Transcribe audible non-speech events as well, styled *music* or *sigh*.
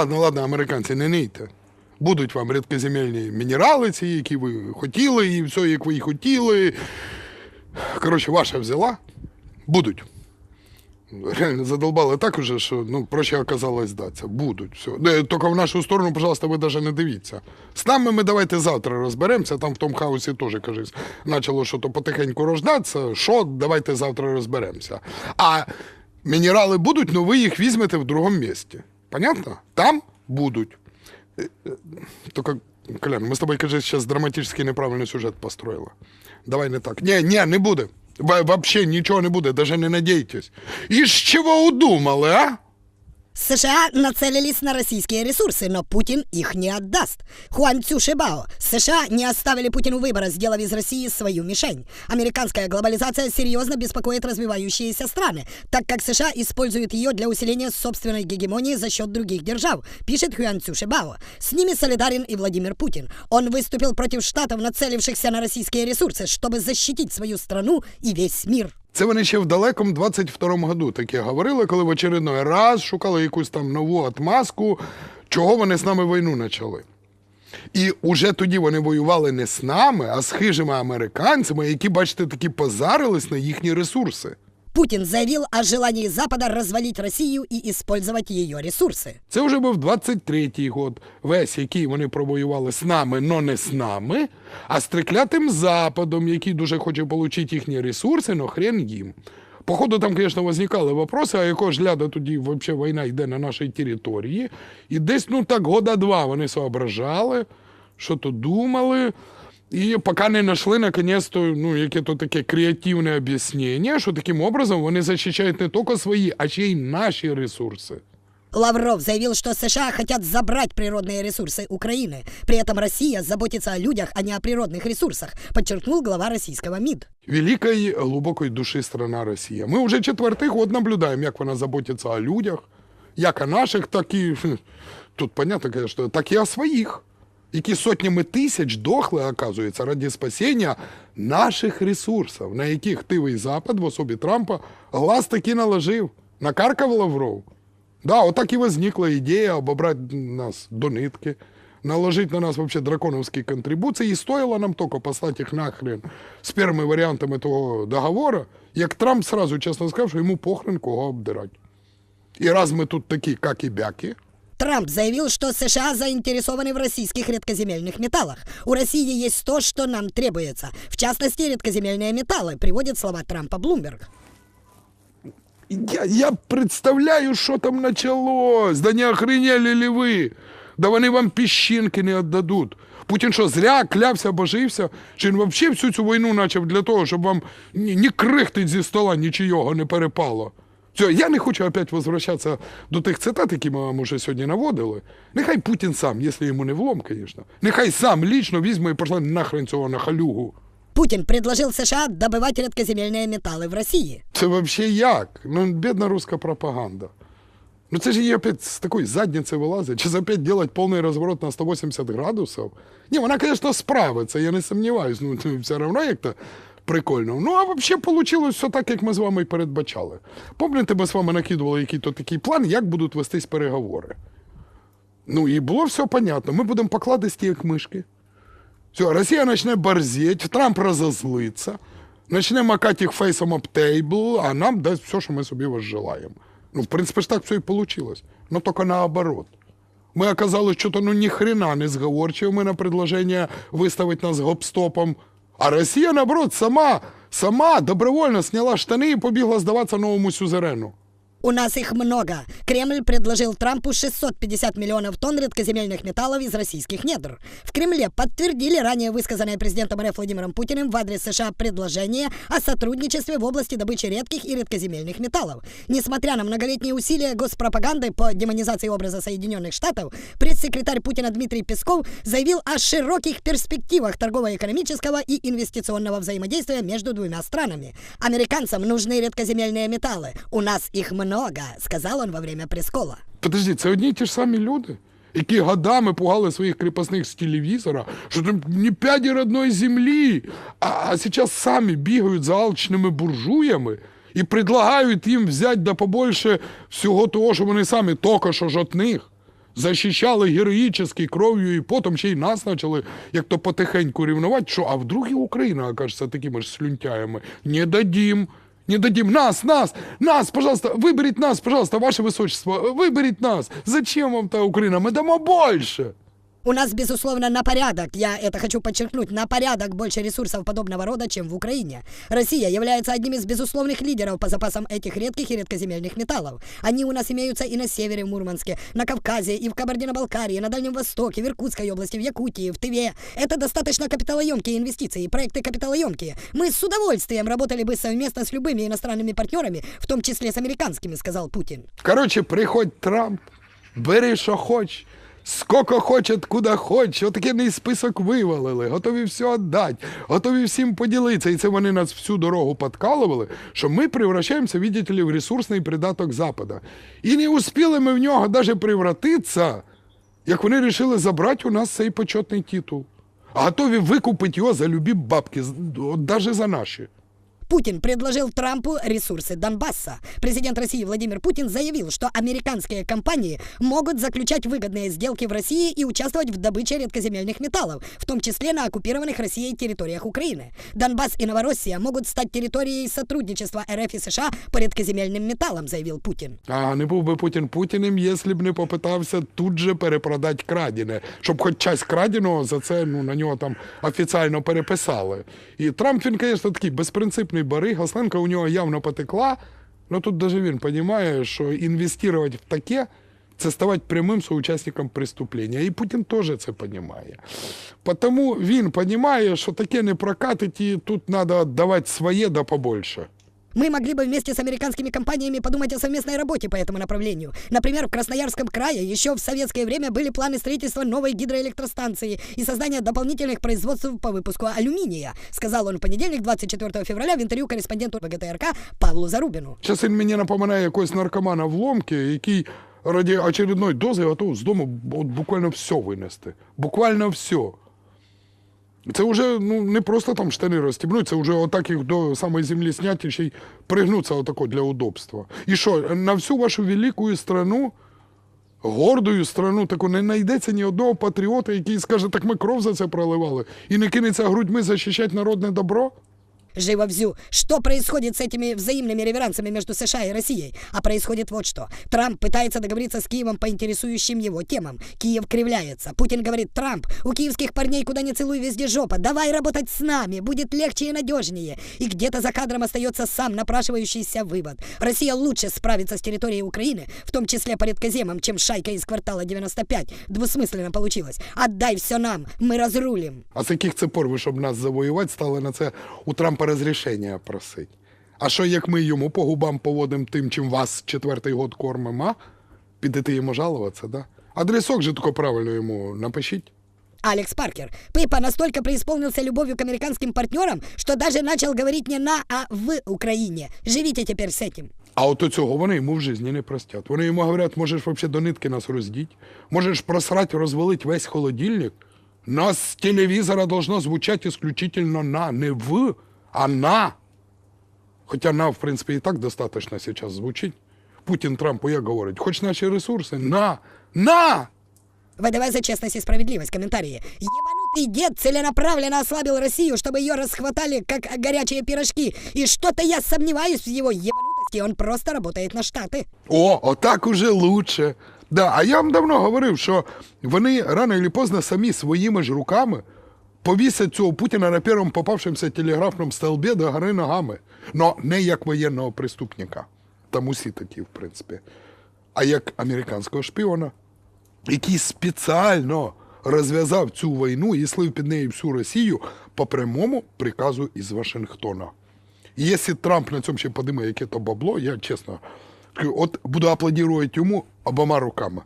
ладно, ладно, американці, не нийте. Будуть вам рідкоземельні мінерали, ці, які ви хотіли, і все, як ви і хотіли. Коротше, ваша взяла. Будуть. Реально задолбали так уже, що ну, проще оказалось здатися. Будуть. Все. Тільки в нашу сторону, пожалуйста, ви навіть не дивіться. З нами ми давайте завтра розберемося. Там в тому хаосі теж, кажись, почало що то потихеньку рождатися. Що, давайте завтра розберемося. А мінерали будуть, але ви їх візьмете в другому місці. Понятно? Там будуть. Только, е, Колян, ми з тобою, кажется, сейчас драматичний неправильный сюжет построїли. Давай не так. Не, не, не буде. Во- Вообще нічого не буде, даже не надійтесь. Из чего удумали, а? США нацелились на российские ресурсы, но Путин их не отдаст. Хуан Цюшибао. США не оставили Путину выбора, сделав из России свою мишень. Американская глобализация серьезно беспокоит развивающиеся страны, так как США используют ее для усиления собственной гегемонии за счет других держав, пишет Хуан Цюшибао. С ними солидарен и Владимир Путин. Он выступил против штатов, нацелившихся на российские ресурсы, чтобы защитить свою страну и весь мир. Це вони ще в далекому 22-му году таке говорили, коли в очередной раз шукали якусь там нову отмазку, чого вони з нами війну почали. І уже тоді вони воювали не з нами, а з хижими американцями, які, бачите, такі позарились на їхні ресурси. Путин заявил о желании Запада развалить Россию и использовать ее ресурсы. Це вже був 23-й год, весь який вони провоювали з нами, но не з нами, а з триклятим Западом, який дуже хоче отримати їхні ресурси, но хрен їм. Походу, там, звісно, возникали вопроси, а якого ж ляда тоді взагалі війна йде на нашій території. І десь, ну так, года два вони соображали, що то думали. І поки не знайшли, наконец-то, ну, яке то таке креативне об'яснення, що таким образом вони захищають не тільки свої, а ще й наші ресурси. Лавров заявил, что США хотят забрать природные ресурсы Украины. При этом Россия заботится о людях, а не о природных ресурсах, подчеркнул глава российского МИД. Великої глибокої душі страна Росія. Ми вже четвертий год наблюдаємо, як вона заботиться о людях, як о наших, так і хм, *laughs* тут понятно, конечно, так і о своїх, які сотнями тисяч дохли, оказується, раді спасіння наших ресурсів, на яких тивий Запад в особі Трампа глаз таки наложив, накаркав Лавров. Да, отак і возникла ідея обобрати нас до нитки, наложить на нас вообще драконовські контрибуції, і стоило нам тільки послати їх нахрен з першими варіантами того договору, як Трамп сразу чесно сказав, що йому похрен кого обдирати. І раз ми тут такі, як і бяки, Трамп заявил, что США заинтересованы в российских редкоземельных металлах. У России есть то, что нам требуется. В частности, редкоземельные металлы, приводит слова Трампа Блумберг. Я, я представляю, що там началось. Да не охренели ли ви? Да вони вам піщинки не віддадуть. Путін що, зря клявся, божився? Чи він взагалі всю цю війну почав для того, щоб вам ні, ні крихти зі стола нічого не перепало? Все, я не хочу опять возвращатися до тих цитат, які ми вам уже сьогодні наводили. Нехай Путін сам, якщо йому не влом, звісно, нехай сам лічно візьме і пошле нахрен цього нахалюгу. Путин предложил США добывать редкоземельные металлы в России. Це вообще як? Ну, бідна руська пропаганда. Ну це ж її опять з такої задниці вилазить. Чи опять делать повний розворот на 180 градусів? Ні, вона, звісно, справиться, я не сумніваюсь. Ну, це все одно як-то прикольно. Ну, а взагалі вийшло все так, як ми з вами і передбачали. Пам'ятаєте, ми з вами накидували який-то такий план, як будуть вестись переговори. Ну, і було все понятно. Ми будемо покладисті, як мишки. Все, Росія почне борзеть, Трамп розозлиться, почне макати їх фейсом об тейбл, а нам дасть все, що ми собі возжелаємо. Ну, в принципі ж так все і вийшло. Ну, тільки наоборот. Ми оказались що-то ну ні хрена не зговорчивими на предложення виставити нас гопстопом. А Росія, наоборот, сама, сама добровольно сняла штани і побігла здаватися новому сюзерену. У нас их много. Кремль предложил Трампу 650 миллионов тонн редкоземельных металлов из российских недр. В Кремле подтвердили ранее высказанное президентом РФ Владимиром Путиным в адрес США предложение о сотрудничестве в области добычи редких и редкоземельных металлов. Несмотря на многолетние усилия госпропаганды по демонизации образа Соединенных Штатов, пресс-секретарь Путина Дмитрий Песков заявил о широких перспективах торгово-экономического и инвестиционного взаимодействия между двумя странами. Американцам нужны редкоземельные металлы. У нас их много, сказал он во время пресс-кола. Подожди, це одні й ті ж самі люди, які годами пугали своїх кріпосних з телевізора, що там не п'яді родної землі, а, а зараз самі бігають за алчними буржуями і предлагають їм взяти да побольше всього того, що вони самі тільки що ж от них. Захищали героїчно кров'ю і потім ще й нас почали як то потихеньку рівнувати. Що, а вдруг і Україна окажеться такими ж слюнтяями? Не дадім Не дадим нас, нас, нас, пожалуйста, выберите нас, пожалуйста, ваше высочество, выберите нас. Зачем вам та Украина? Мы дамо больше. У нас, безусловно, на порядок, я это хочу подчеркнуть, на порядок больше ресурсов подобного рода, чем в Украине. Россия является одним из безусловных лидеров по запасам этих редких и редкоземельных металлов. Они у нас имеются и на севере, в Мурманске, на Кавказе, и в Кабардино-Балкарии, на Дальнем Востоке, в Иркутской области, в Якутии, в Тыве. Это достаточно капиталоемкие инвестиции, проекты капиталоемкие. Мы с удовольствием работали бы совместно с любыми иностранными партнерами, в том числе с американскими, сказал Путин. Короче, приходь Трамп, бери, що хоч, скільки хоче, куди хоч, отакий список вивалили, готові все віддати, готові всім поділитися. І це вони нас всю дорогу подкалували, що ми превращаємося, видите ли, в ресурсний придаток Запада. І не успіли ми в нього навіть превратитися, як вони вирішили забрати у нас цей почетний титул. А готові викупити його за любі бабки, навіть за наші. Путин предложил Трампу ресурсы Донбасса. Президент России Владимир Путин заявил, что американские компании могут заключать выгодные сделки в России и участвовать в добыче редкоземельных металлов, в том числе на оккупированных Россией территориях Украины. Донбасс и Новороссия могут стать территорией сотрудничества РФ и США по редкоземельным металлам, заявил Путин. А не був би Путін Путіним, якщо б не попитався тут же перепродати крадене, щоб хоч часть краденого за це ну, на нього там офіційно переписали. І Трамп, він, звісно, такий безпринципний барига, Сленка у нього явно потекла, но тут навіть він розуміє, що інвестувати в таке це ставати прямим соучасником преступлення. І Путін теж це розуміє. Тому він розуміє, що таке не прокатить, і тут треба віддавати своє да побольше. Мы могли бы вместе с американскими компаниями подумать о совместной работе по этому направлению. Например, в Красноярском крае еще в советское время были планы строительства новой гидроэлектростанции и создания дополнительных производств по выпуску алюминия, сказал он в понедельник, 24 февраля, в интервью корреспонденту ВГТРК Павлу Зарубину. Зараз він мені напоминає якогось наркомана в ломки, який раді очередної дози готов з дому от буквально все винести. Буквально все. Це вже ну, не просто там штани розстібнуть, це вже отак їх до самої землі зняти ще й пригнуться отако для удобства. І що, на всю вашу велику страну, гордою страну, таку не знайдеться ні одного патріота, який скаже, так ми кров за це проливали, і не кинеться грудьми захищати народне добро? Живо взю. Что происходит с этими взаимными реверансами между США и Россией? А происходит вот что. Трамп пытается договориться с Киевом по интересующим его темам. Киев кривляется. Путин говорит, Трамп, у киевских парней куда ни целуй, везде жопа. Давай работать с нами, будет легче и надежнее. И где-то за кадром остается сам напрашивающийся вывод. Россия лучше справится с территорией Украины, в том числе по редкоземам, чем шайка из квартала 95. Двусмысленно получилось. Отдай все нам, мы разрулим. А з яких це пор ви, щоб нас завоювати, стали на це у Трампа розрішення просити? А що як ми йому по губам поводимо тим, чим вас четвертий год кормимо, а? Підете йому жалуватися, да? Адресок же тако правильно йому напишіть. Алекс Паркер. Пипа настолько преисполнился любовью к американским партнерам, что даже начал говорить не на, а в Украине. Живите теперь с этим. А от цього вони йому в житті не простять. Вони йому говорять, можеш вообще до нитки нас роздіть, можеш просрать, розвалить весь холодильник. Нас з телевізора должно звучати исключительно на, не в, а на. Хоча на, в принципі, і так достатньо зараз звучить. Путін Трампу як говорить, хоч наші ресурси, на, на! ВДВ за честность и справедливость. Комментарии. Ебанутый дед целенаправленно ослабил Россию, чтобы ее расхватали, как горячие пирожки. И что-то я сомневаюсь в его ебанутости. Он просто работает на Штаты. О, отак уже лучше. Да, а я вам давно говорив, що вони рано чи поздно самі своїми ж руками повісять цього Путіна на першому попавшемся телеграфному столбі до гори ногами. Но не як воєнного преступника. Там усі такі, в принципі. А як американського шпіона, який спеціально розв'язав цю війну і слив під нею всю Росію по прямому приказу із Вашингтона. І якщо Трамп на цьому ще подиме яке то бабло, я чесно, от буду аплодувати йому обома руками.